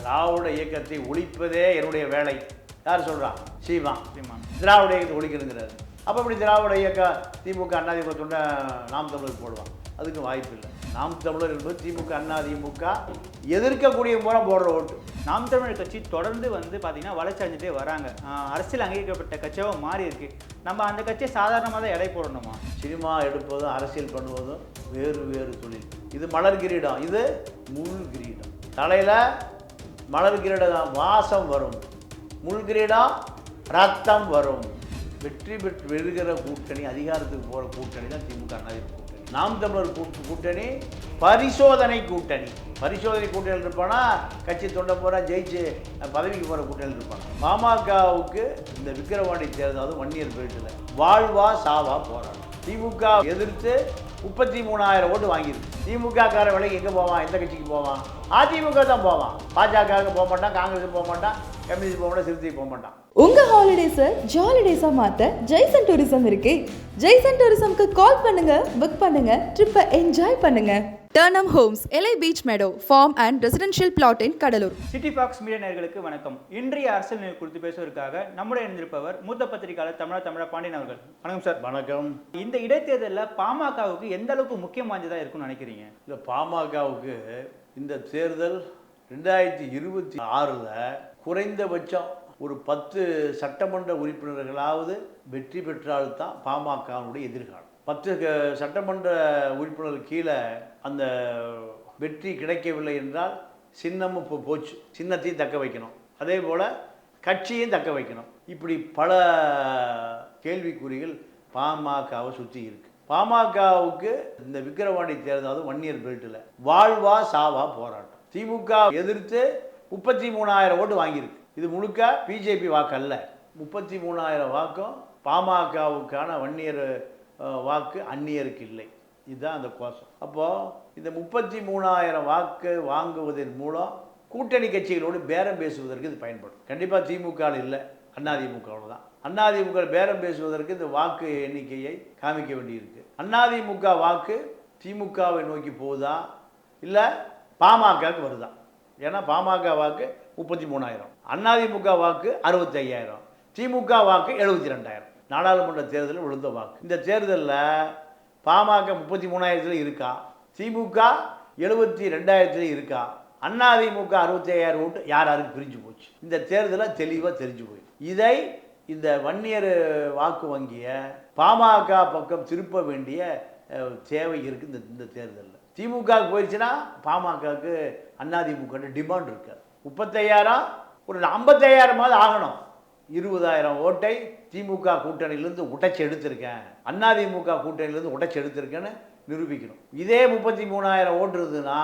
திராவிட இயக்கத்தை ஒழிப்பதே என்னுடைய வேலை. யார் சொல்றா? சீமா. சீமான். திராவிட இயக்கத்தை ஒழிக்கணுங்கிறாரு. அப்போ இப்படி திராவிட இயக்கம் திமுக அண்ணா திமுக சொன்ன நாம் தமிழர் போடுவான்? அதுக்கு வாய்ப்பு இல்லை. நாம் தமிழர் என்பது திமுக அண்ணா திமுக எதிர்க்கக்கூடிய மூலம் போடுற ஓட்டு. நாம் தமிழர் கட்சி தொடர்ந்து வந்து பார்த்தீங்கன்னா வளர்ச்சி அடைஞ்சிட்டே வராங்க. அரசியல் அங்கீகரிக்கப்பட்ட கட்சியாக மாறி இருக்கு. நம்ம அந்த கட்சியை சாதாரணமாக தான் எடை போடணுமா? சினிமா எடுப்பதும் அரசியல் பண்ணுவதும் வேறு வேறு தொழில். இது மலர் கிரீடம் இது முள் கிரீடம். தலையில் மலர் கிரீடம் வாசம் வரும். முள் கிரீடம் ரத்தம் வரும். வெற்றி பெற்று வெறுகிற கூட்டணி அதிகாரத்துக்கு போகிற கூட்டணி தான் திமுக அதிமுக கூட்டணி. நாம் தமிழர் கூட்டு கூட்டணி பரிசோதனை கூட்டணி. பரிசோதனை கூட்டணியில் இருப்பானா கட்சி தொண்ட போகிறா ஜெயிச்சு பதவிக்கு போகிற கூட்டணியில் இருப்பாங்க பாமகவுக்கு இந்த விக்கிரவாண்டி தேர்தல் அதுவும் ஒன் இயர் பெல்ட்டில் வாழ்வா சாவா போராடும் திமுக எதிர்த்து முப்பத்தி மூணாயிரம் ஓட்டு வாங்கியிருக்கு. திமுக கார விலைக்கு எங்கே போவான்? எந்த கட்சிக்கு போவான்? அதிமுக தான் போவான். பாஜகவுக்கு போக மாட்டான் காங்கிரஸுக்கு போக மாட்டான். கம்யூனிஸ்ட் போக மாட்டான் சிறுத்தைக்கு போக மாட்டான். உங்க ஹாலிடேஸை ஜாலி டேஸா மாத்த ஜெய்சன் டூரிசம் இருக்கு. ஜெய்சன் டூரிசம்க்கு கால் பண்ணுங்க புக் பண்ணுங்க ட்ரிப்பை என்ஜாய் பண்ணுங்க. டர்னம் ஹோம்ஸ் எலை beach meadow farm and residential plot in Cuddalore city box media நேயர்களுக்கு வணக்கம். இன்றைய அரசியல் நிலை குறித்து பேசுவதற்காக நம்முடைய இருந்திருப்பவர் மூத்த பத்திரிகையாளர் தமிழா தமிழா பாண்டியன் அவர்கள். வணக்கம் சார். வணக்கம். இந்த இடைத்தேர்தலில் பாமகவுக்கு எந்த அளவுக்கு முக்கியம் வாய்ந்ததாக இருக்கும்னு நினைக்கிறீங்க? இந்த பாமகவுக்கு இந்த தேர்தல் ரெண்டாயிரத்தி இருபத்தி ஆறில் குறைந்தபட்சம் ஒரு பத்து சட்டமன்ற உறுப்பினர்களாவது வெற்றி பெற்றால்தான் பாமகனுடைய எதிர்காலம். பத்து க- சட்டமன்ற உறுப்பினர்கள் கீழே அந்த வெற்றி கிடைக்கவில்லை என்றால் சின்னமும் இப்போ போச்சு. சின்னத்தையும் தக்க வைக்கணும். அதே போல் கட்சியும் தக்க வைக்கணும். இப்படி பல கேள்விக்குறிகள் பாமகவை சுற்றி இருக்கு. பாமகவுக்கு இந்த விக்கிரவாண்டி தேர்தல் ஒன் இயர் பெல்ட்டில் வாழ்வா சாவா போராட்டம். திமுக எதிர்த்து முப்பத்தி மூணாயிரம் ஓட்டு வாங்கியிருக்கு. இது முழுக்க பிஜேபி வாக்கு அல்ல. முப்பத்தி மூணாயிரம் வாக்கும் பாமகவுக்கான வன்னியர் வாக்கு அந்நியருக்கு இல்லை. இதுதான் அந்த கோஷம். அப்போது இந்த முப்பத்தி மூணாயிரம் வாக்கு வாங்குவதன் மூலம் கூட்டணி கட்சிகளோடு பேரம் பேசுவதற்கு இது பயன்படும். கண்டிப்பாக திமுக இல்லை. அதிமுகவில் தான் அதிமுக பேரம் பேசுவதற்கு இந்த வாக்கு எண்ணிக்கையை காமிக்க வேண்டியிருக்கு. அதிமுக வாக்கு திமுகவை நோக்கி போகுதா? இல்லை பாமகவுக்கு வருதா? ஏன்னா பாமக வாக்கு முப்பத்தி மூணாயிரம். அதிமுக வாக்கு அறுபத்தி ஐயாயிரம். திமுக வாக்கு எழுபத்தி ரெண்டாயிரம் நாடாளுமன்ற தேர்தலில் விழுந்த வாக்கு. இந்த தேர்தலில் பாமக முப்பத்தி மூணாயிரத்தில் இருக்கா? திமுக எழுபத்தி ரெண்டாயிரத்துல இருக்கா? அதிமுக அறுபத்தி ஐயாயிரம் ஓட்டு யார் யாருக்கு பிரிஞ்சு போச்சு? இந்த தேர்தலில் தெளிவாக தெரிஞ்சு போய் இதை இந்த வன்னியர் வாக்கு வங்கியை பாமக பக்கம் திருப்ப வேண்டிய தேவை இருக்குது இந்த இந்த தேர்தலில். திமுகவுக்கு போயிடுச்சுன்னா பாமகவுக்கு அதிமுக டிமாண்ட் இருக்காது முப்பத்தையாயிரம் ஒரு ஐம்பத்தையாயிரமாவது ஆகணும். இருபதாயிரம் ஓட்டை திமுக கூட்டணியிலேருந்து உடைச்சி எடுத்திருக்கேன். அதிமுக கூட்டணியிலேருந்து உடைச்சி எடுத்திருக்கேன்னு நிரூபிக்கணும். இதே முப்பத்தி மூணாயிரம் ஓட்டு இருந்ததுன்னா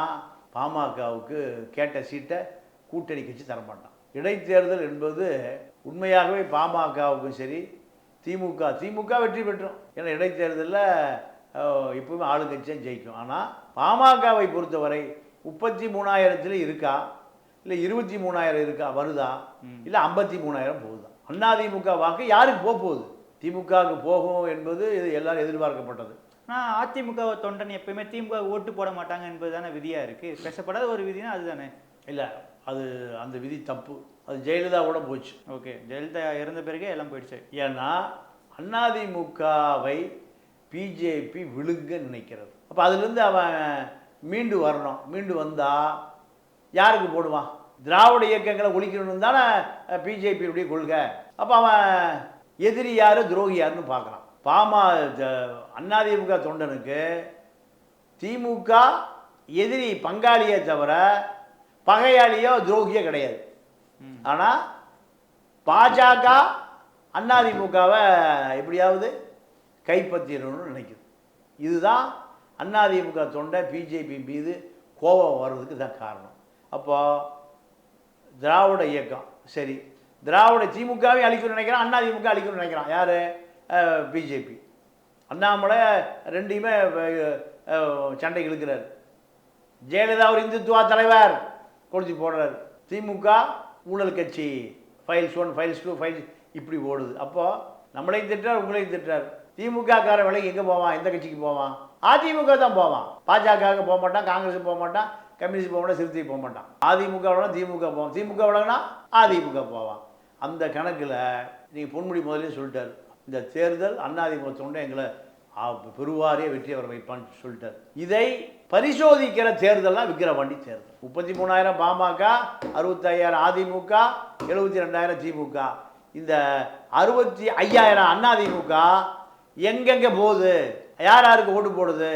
பாமகவுக்கு கேட்ட சீட்டை கூட்டணி கட்சி தரமாட்டான் இடைத்தேர்தல் என்பது உண்மையாகவே பாமகவுக்கும் சரி திமுக திமுக வெற்றி பெற்றோம். ஏன்னா இடைத்தேர்தலில் எப்பவுமே ஆளுங்கட்சியும் ஜெயிக்கும். ஆனால் பாமகவை பொறுத்தவரை முப்பத்தி மூணாயிரத்துல இருக்கா? இல்லை இருபத்தி மூணாயிரம் இருக்கா? வருதா? இல்லை ஐம்பத்தி மூணாயிரம் போகுதா? அதிமுக வாக்கு யாருக்கு போக போகுது? திமுகவுக்கு போகும் என்பது இது எல்லாரும் எதிர்பார்க்கப்பட்டது. ஆனால் அதிமுக தொண்டன் எப்பயுமே திமுக ஓட்டு போட மாட்டாங்க என்பது தானே விதியாக இருக்குது பேசப்படாத ஒரு விதினா அதுதானே? இல்லை அது அந்த விதி தப்பு. அது ஜெயலலிதா கூட போச்சு. ஓகே ஜெயலலிதா இறந்த பிறகே எல்லாம் போயிடுச்சு. ஏன்னா அதிமுகவை பிஜேபி விழுங்க நினைக்கிறது. அப்போ அதுலேருந்து அவன் மீண்டு வரணும். மீண்டு வந்தா யாருக்கு போடுவான்? திராவிட இயக்கங்களை ஒழிக்கணும்னு தானே பிஜேபியுடைய கொள்கை. அப்போ அவன் எதிரி யாரு துரோகி யாருன்னு பார்க்குறான் பாமா அதிமுக தொண்டனுக்கு திமுக எதிரி பங்காளியே தவிர பகையாளியோ துரோகியோ கிடையாது. ஆனால் பாஜக அதிமுகவை எப்படியாவது கைப்பற்றிடணும்னு நினைக்குது. இதுதான் அதிமுக தொண்டை பிஜேபி மீது கோபம் வர்றதுக்கு தான் காரணம். அப்போ திராவிட இயக்கம் சரி திராவிட திமுகவே அழிக்கணும்னு நினைக்கிறான் அதிமுக அழிக்கணும்னு நினைக்கிறான். யார்? பிஜேபி. அண்ணாமலை ரெண்டையுமே சண்டை இழுக்கிறார். ஜெயலலிதா ஒரு இந்துத்துவா தலைவர் கொடுத்து போடுறார். திமுக ஊழல் கட்சி. Files one files two files இப்படி ஓடுது. அப்போது நம்மளையும் திட்டுறார் உங்களையும் திட்டுறார். திமுக கார விலைக்கு எங்கே போவான்? எந்த கட்சிக்கு போவான்? அதிமுக தான் போவான். பாஜகவுக்கு போக மாட்டான் காங்கிரஸுக்கு போக மாட்டான் கம்யூனிஸ்ட் போக மாட்டான் சிறுத்தை போக மாட்டான். அதிமுக விட திமுக போவான். திமுக விடனா அதிமுக போவான். அந்த கணக்கில் நீங்கள் பொன்முடி முதலே சொல்லிட்டார். இந்த தேர்தல் அண்ணாதிமுக தொண்டை எங்களை பெருவாரியே வெற்றி அவர் வைப்பான்னு சொல்லிட்டார். இதை பரிசோதிக்கிற தேர்தல்லாம் விக்கிரவாண்டி தேர்தல். முப்பத்தி மூணாயிரம் பாமக அறுபத்தையாயிரம் அதிமுக எழுபத்தி ரெண்டாயிரம் திமுக. இந்த அறுபத்தி ஐயாயிரம் அண்ணாதிமுக எங்கெங்கே போகுது? யார் யாருக்கு ஓட்டு போடுது?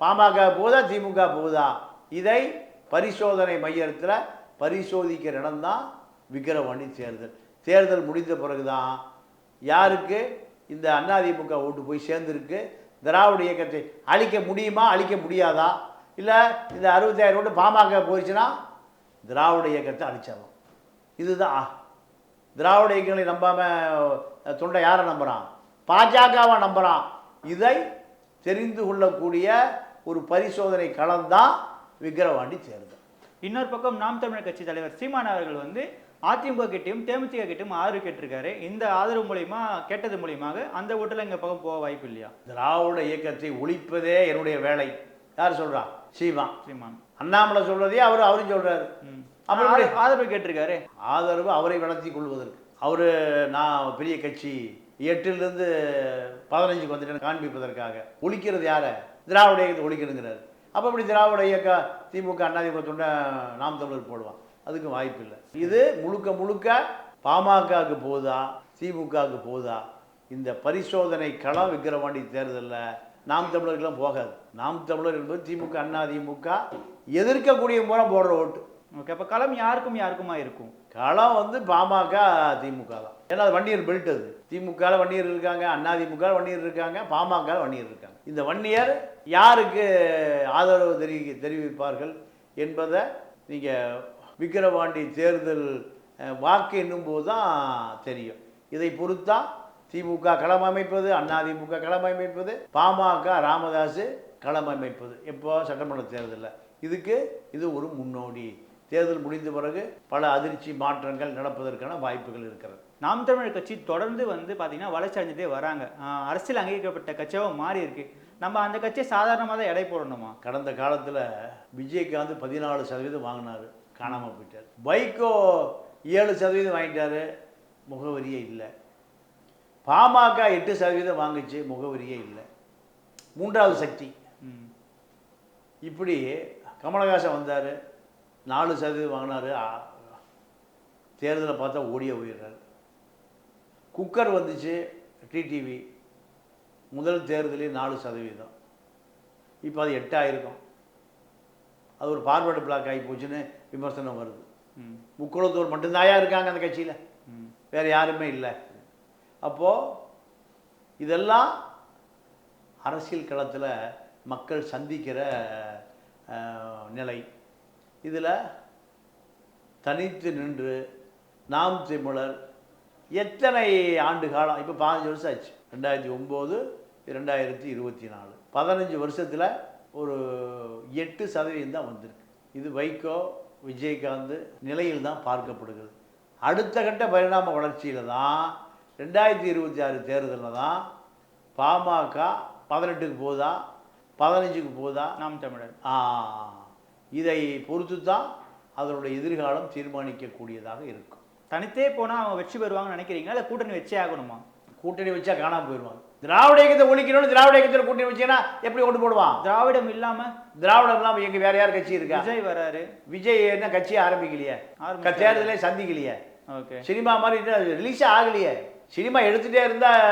பாமக போகுதா திமுக போகுதா? இதை பரிசோதனை மையத்தில் பரிசோதிக்கிற இடம்தான் விக்கிரவாணி தேர்தல். தேர்தல் முடிந்த பிறகுதான் யாருக்கு? இந்த அதிமுக ஓட்டு போய் சேர்ந்துருக்கு. திராவிட இயக்கத்தை அழிக்க முடியுமா அழிக்க முடியாதா? இல்லை இந்த அறுபத்தாயிரம் ஓட்டு பாமக போயிடுச்சுன்னா திராவிட இயக்கத்தை அழிச்சிடலாம் இதுதான். திராவிட இயக்கங்களை நம்பாமல் தொண்டை யாரை நம்புகிறான் பாஜகவை நம்புகிறான் இதை தெரிந்து கொள்ளக்கூடிய ஒரு பரிசோதனை களம்தான் விக்கிரவாண்டி தேர்தல். இன்னொரு பக்கம் நாம் தமிழர் கட்சி தலைவர் சீமான் அவர்கள் வந்து அதிமுக கிட்டையும் தேமுதிக கிட்டையும் ஆதரவு கேட்டிருக்காரு. இந்த ஆதரவு மூலியமா கேட்டது மூலியமாக அந்த ஓட்டுல எங்க பக்கம் போக வாய்ப்பு இல்லையா? திராவிட இயக்கத்தை ஒழிப்பதே என்னுடைய வேலை. யார் சொல்றா? சீமா. சீமான். அண்ணாமலை சொல்றதே அவர் அவரும் சொல்றாரு. ம். அப்புறம் ஆதரவு கேட்டிருக்காரு. ஆதரவு அவரை வளர்த்தி கொள்வதற்கு. அவர் நான் பெரிய கட்சி எட்டிலிருந்து பதினஞ்சுக்கு வந்துட்டேன் காண்பிப்பதற்காக. ஒழிக்கிறது யாரை? திராவிட இயக்கத்தை ஒழிக்கணுங்கிறாரு. அப்போ இப்படி திராவிட இயக்க திமுக அதிமுக தொண்டை நாம் தமிழர் போடுவான். அதுக்கு வாய்ப்பு இல்லை. இது முழுக்க முழுக்க பாமகவுக்கு போதா திமுகவுக்கு போதா? இந்த பரிசோதனை களம் விக்கிரவாண்டி தேர்தலில் நாம் தமிழருக்கெல்லாம் போகாது. நாம் தமிழர் என்பது திமுக அண்ணா திமுக எதிர்க்கக்கூடிய முறை போடுற ஓட்டு. ஓகே அப்போ களம் யாருக்கும் யாருக்குமா இருக்கும்? களம் வந்து பாமக திமுக தான். ஏன்னா அது வன்னியர் பெல்ட் அது. திமுக வன்னியர் இருக்காங்க அண்ணா திமுக வன்னியர் இருக்காங்க பாமக வன்னியர் இருக்காங்க. இந்த வன்னியர் யாருக்கு ஆதரவு தெரிவி தெரிவிப்பார்கள் என்பதை நீங்கள் விக்கிரவாண்டி தேர்தல் வாக்கு எண்ணும்போது தான் தெரியும். இதை பொறுத்தா திமுக களம் அமைப்பது அதிமுக களம் அமைப்பது பாமக ராமதாஸ் களம் அமைப்பது. எப்போ? சட்டமன்ற தேர்தலில். இதுக்கு இது ஒரு முன்னோடி. தேர்தல் முடிந்த பிறகு பல அதிர்ச்சி மாற்றங்கள் நடப்பதற்கான வாய்ப்புகள் இருக்கிறது. நாம் தமிழர் கட்சி தொடர்ந்து வந்து பார்த்தீங்கன்னா வளர்ச்சி அடைஞ்சிட்டே வராங்க. அரசியல் அங்கீகரிக்கப்பட்ட கட்சியாக மாறி இருக்கு. நம்ம அந்த கட்சியை சாதாரணமாக தான் எடை போடணுமா? கடந்த காலத்தில் விஜயகாந்த் பதினாலு சதவீதம் வாங்கினார் காணாமல் போயிட்டார். வைகோ ஏழு சதவீதம் வாங்கிட்டாரு முகவரியே இல்லை. பாமக எட்டு சதவீதம் வாங்குச்சு முகவரியே இல்லை. மூன்றாவது சக்தி. இப்படி கமலஹாசன் வந்தார் நாலு சதவீதம் வாங்கினார். தேர்தலை பார்த்தா ஓடிய போயிடுறாரு. குக்கர் வந்துச்சு டிடிவி முதல் தேர்தலே நாலு சதவீதம். இப்போ அது எட்டாயிருக்கும். அது ஒரு பார்வர்டு பிளாக் ஆகி போச்சுன்னு விமர்சனம் வருது. முக்குளத்தூர் மட்டும்தாயா இருக்காங்க அந்த கட்சியில். வேறு யாருமே இல்லை. அப்போது இதெல்லாம் அரசியல் களத்தில் மக்கள் சந்திக்கிற நிலை. இதில் தனித்து நின்று நாம் தமிழர் எத்தனை ஆண்டு காலம்? இப்போ பதினஞ்சு வருஷம் ஆச்சு. ரெண்டாயிரத்தி ஒம்பது ரெண்டாயிரத்தி இருபத்தி நாலு பதினஞ்சு வருஷத்தில் ஒரு எட்டு சதவீதம் தான் வந்திருக்கு. இது வைகோ விஜயகாந்த் நிலையில் தான் பார்க்கப்படுகிறது. அடுத்த கட்ட பரிணாம வளர்ச்சியில் தான் ரெண்டாயிரத்தி இருபத்தி ஆறு தேர்தலில் தான் பாமக பதினெட்டுக்கு போதா பதினஞ்சுக்கு போதா நாம் தமிழர். ஆ, இதை பொறுத்து தான் அதனுடைய எதிர்காலம் தீர்மானிக்கக்கூடியதாக இருக்கும். தனித்தே போனால் அவங்க வெற்றி பெறுவாங்கன்னு நினைக்கிறீங்களா? இல்லை கூட்டணி வச்சே ஆகணுமா? கூட்டணி வச்சா காணாம போயிடுவாங்க. திராவிட இயக்கத்தை ஒழிக்கணும்னு திராவிட இயக்கத்தில் கூட்டணி வச்சீங்கன்னா எப்படி ஓட்டு போடுவான்? திராவிடம் இல்லாம? திராவிடம் இல்லாமல் எங்க வேற யார் கட்சி இருக்கா? விஜய் வராரு. விஜய் என்ன கட்சியை ஆரம்பிக்கலையே. தேர்தலே சந்திக்கலையே? ஓகே. சினிமா மாதிரி ரிலீஸே ஆகலையே? சினிமா எடுத்துகிட்டே இருந்தால்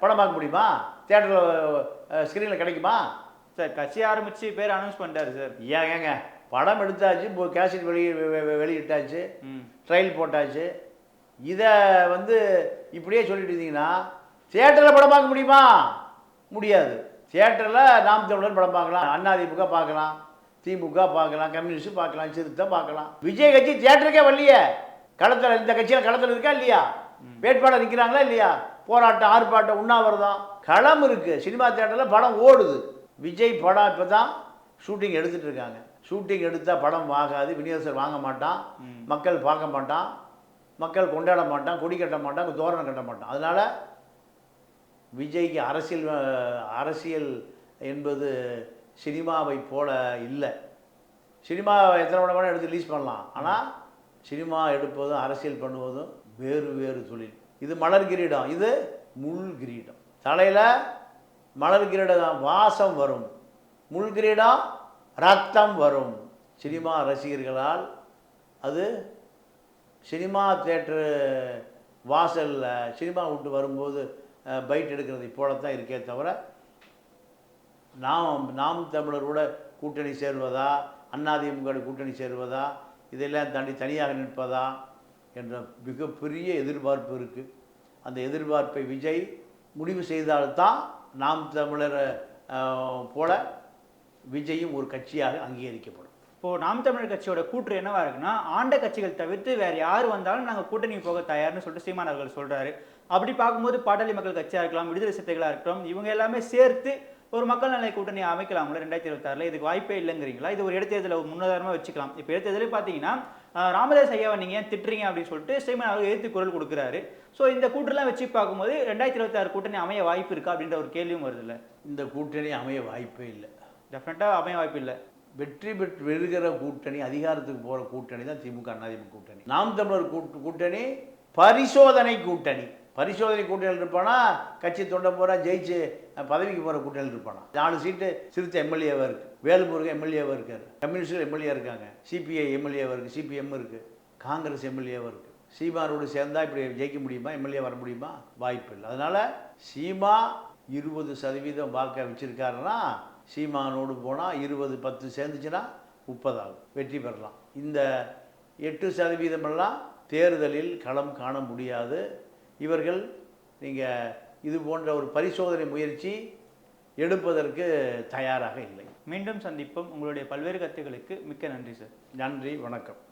படம் பார்க்க முடியுமா? தேட்டரில் ஸ்க்ரீனில் கிடைக்குமா? சார் கட்சி ஆரம்பிச்சு பேர் அனௌன்ஸ் பண்ணிட்டாரு சார். ஏன் ஏங்க படம் எடுத்தாச்சு இப்போ கேசட் வெளி வெளியிட்டாச்சு ட்ரையல் போட்டாச்சு. இதை வந்து இப்படியே சொல்லிட்டு இருந்தீங்கன்னா தியேட்டரில் படம் பார்க்க முடியுமா? முடியாது. தியேட்டரில் நாம் தமிழர் படம் பார்க்கலாம். அதிமுக பார்க்கலாம். திமுக பார்க்கலாம். கம்யூனிஸ்ட் பார்க்கலாம். சிறுத்தை பார்க்கலாம். விஜய் கட்சி தியேட்டருக்கே வரலையே. களத்தில் இந்த கட்சியில் களத்தில் இருக்கா இல்லையா? வேட்பாளர் நிற்கிறாங்களா இல்லையா? போராட்டம் ஆர்ப்பாட்டம் உண்ணாவிரதம். களம் இருக்குது சினிமா தியேட்டரில் படம் ஓடுது. விஜய் படம் இப்போ தான் ஷூட்டிங் எடுத்துட்டு இருக்காங்க ஷூட்டிங் எடுத்தால் படம் ஆகாது விநியோகஸ்தர் வாங்க மாட்டான். மக்கள் பார்க்க மாட்டான் மக்கள் கொண்டாட மாட்டான் கொடி கட்ட மாட்டான் தோரணம் கட்ட மாட்டான். அதனால் விஜய்க்கு அரசியல் அரசியல் என்பது சினிமாவை போல இல்லை. சினிமா எத்தனை படம் வேணால் எடுத்து ரிலீஸ் பண்ணலாம். ஆனால் சினிமா எடுப்பதும் அரசியல் பண்ணுவதும் வேறு வேறு தொழில். இது மலர் கிரீடம் இது முள் கிரீடம். தலையில் மலர் கிரீடம் வாசம் வரும். முள் கிரீடம் ரத்தம் வரும். சினிமா ரசிகர்களால் அது சினிமா தேட்டரு வாசலில் சினிமா விட்டு வரும்போது பைட் எடுக்கிறது போலத்தான் இருக்கே தவிர நாம் நாம் தமிழரோட கூட்டணி சேர்வதா அண்ணாதிமுக கூட்டணி சேர்வதா இதெல்லாம் தாண்டி தனியாக நிற்பதா என்ற மிகப்பெரிய எதிர்பார்ப்பு இருக்குது அந்த எதிர்பார்ப்பை விஜய் முடிவு செய்தால்தான் நாம் தமிழர் போல விஜயும் ஒரு கட்சியாக அங்கீகரிக்கப்படும். இப்போது நாம் தமிழர் கட்சியோட கூற்று என்னவா இருக்குன்னா ஆண்ட கட்சிகள் தவிர்த்து வேறு யார் வந்தாலும் நாங்கள் கூட்டணி போக தயார்னு சொல்லிட்டு சீமான் அவர்கள் சொல்கிறாரு அப்படி பார்க்கும்போது பாட்டாளி மக்கள் கட்சியாக இருக்கலாம் விடுதலை சித்தைகளாக இருக்கட்டும் இவங்க எல்லாமே சேர்த்து ஒரு மக்கள் நல கூட்டணி அமைக்கலாம்ல ரெண்டாயிரத்தி இருபத்தாறுல. இதுக்கு வாய்ப்பே இல்லைங்கிறீங்களா? இது ஒரு இடைத்தேர்தலை ஒரு வச்சுக்கலாம். இப்போ இடத்தேர்தலே பார்த்தீங்கன்னா ராமதாஸ் ஐயாவை நீங்க ஏன் திட்டுறீங்க அப்படின்னு சொல்லிட்டு சீமான் அவர்கள் எதிர்த்து குரல் கொடுக்குறாரு. ஸோ இந்த கூற்றுலாம் வச்சு பார்க்கும்போது ரெண்டாயிரத்தி இருபத்தாறு கூட்டணி அமைய வாய்ப்பு இருக்கா அப்படின்ற ஒரு கேள்வியும் வருது இல்லை? இந்த கூட்டணி அமைய வாய்ப்பே இல்லை. டெஃபினட்டாக அமைய வாய்ப்பு இல்லை. வெற்றி பெற்று வெறுகிற கூட்டணி அதிகாரத்துக்கு போகிற கூட்டணி தான் திமுக அதிமுக கூட்டணி. நாம் தமிழர் கூட்டு கூட்டணி பரிசோதனை கூட்டணி. பரிசோதனை கூட்டணியில் இருப்பானா? கட்சி தொண்டை போகிறா ஜெயிச்சு பதவிக்கு போகிற கூட்டணியில் இருப்பானா? நாலு சீட்டு சிறுத்தை எம்எல்ஏவாக இருக்குது வேலுமுருகன் எம்எல்ஏவாக இருக்கார். கம்யூனிஸ்டர் எம்எல்ஏ இருக்காங்க. சிபிஐ எம்எல்ஏவாக இருக்குது சிபிஎம் இருக்குது காங்கிரஸ் எம்எல்ஏவாக இருக்குது சீமானோடு சேர்ந்தா இப்படி ஜெயிக்க முடியுமா? எம்எல்ஏ வர முடியுமா? வாய்ப்பு இல்லை. அதனால் சீமா இருபது சதவீதம் வாக்க வச்சிருக்காருன்னா சீமானோடு போனால் இருபது பத்து சேர்ந்துச்சுன்னா முப்பதாகும். வெற்றி பெறலாம். இந்த எட்டு சதவீதமெல்லாம் தேர்தலில் களம் காண முடியாது. இவர்கள் நீங்கள் இது போன்ற ஒரு பரிசோதனை முயற்சி எடுப்பதற்கு தயாராக இல்லை. மீண்டும் சந்திப்போம். உங்களுடைய பல்வேறு கருத்துக்களுக்கு மிக்க நன்றி சார். நன்றி வணக்கம்.